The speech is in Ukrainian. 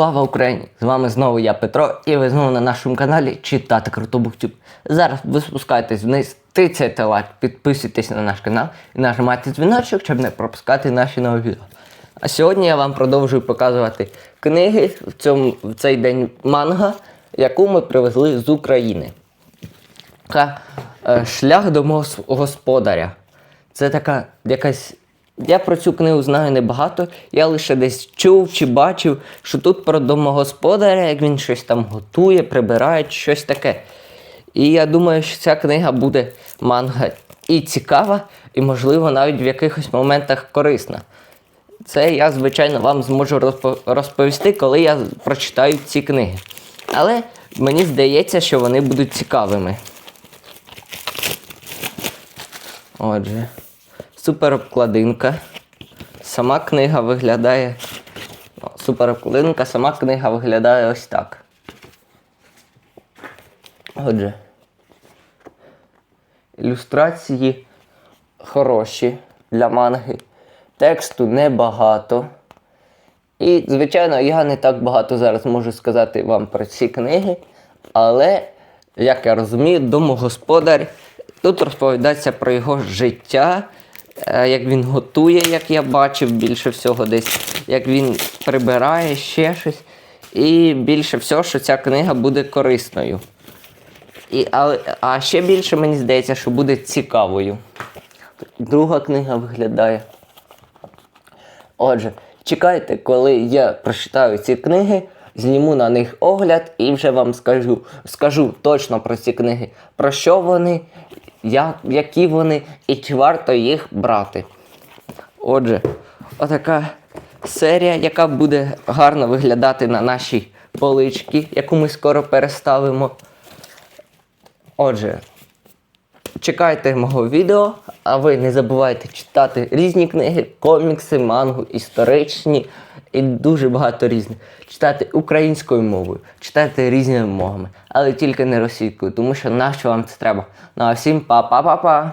Слава Україні! З вами знову я Петро, і ви знову на нашому каналі Читати Круто Буктюб. Зараз ви спускаєтесь вниз, тицяйте лайк, підписуйтесь на наш канал і нажимайте дзвіночок, щоб не пропускати наші нові відео. А сьогодні я вам продовжую показувати книги в, цьому, в цей день манга, яку ми привезли з України. Е, шлях до господаря. Це така якась. Я про цю книгу знаю небагато. Я лише десь чув чи бачив, що тут про домогосподаря, як він щось там готує, прибирає, щось таке. І я думаю, що ця книга буде манга і цікава, і, можливо, навіть в якихось моментах корисна. Це я, звичайно, вам зможу розповісти, коли я прочитаю ці книги. Але мені здається, що вони будуть цікавими. Отже, супер обкладинка. Сама книга виглядає. Супер обкладинка, сама книга виглядає ось так. Отже. Ілюстрації хороші для манги. Тексту небагато. І, звичайно, я не так багато зараз можу сказати вам про ці книги, але, як я розумію, домогосподар тут розповідається про його життя, як він готує, як я бачив, більше всього десь, як він прибирає ще щось. І більше всього, що ця книга буде корисною. І, але, а ще більше мені здається, що буде цікавою. Друга книга виглядає. Отже, чекайте, коли я прочитаю ці книги, зніму на них огляд і вже вам скажу, скажу точно про ці книги, про що вони, як, які вони і чи варто їх брати. Отже, отака серія, яка буде гарно виглядати на нашій поличці, яку ми скоро переставимо. Отже, чекайте мого відео, а ви не забувайте читати різні книги, комікси, мангу, історичні і дуже багато різних. Читати українською мовою, читати різними мовами, але тільки не російською, тому що нащо вам це треба. Ну а всім па-па-па-па!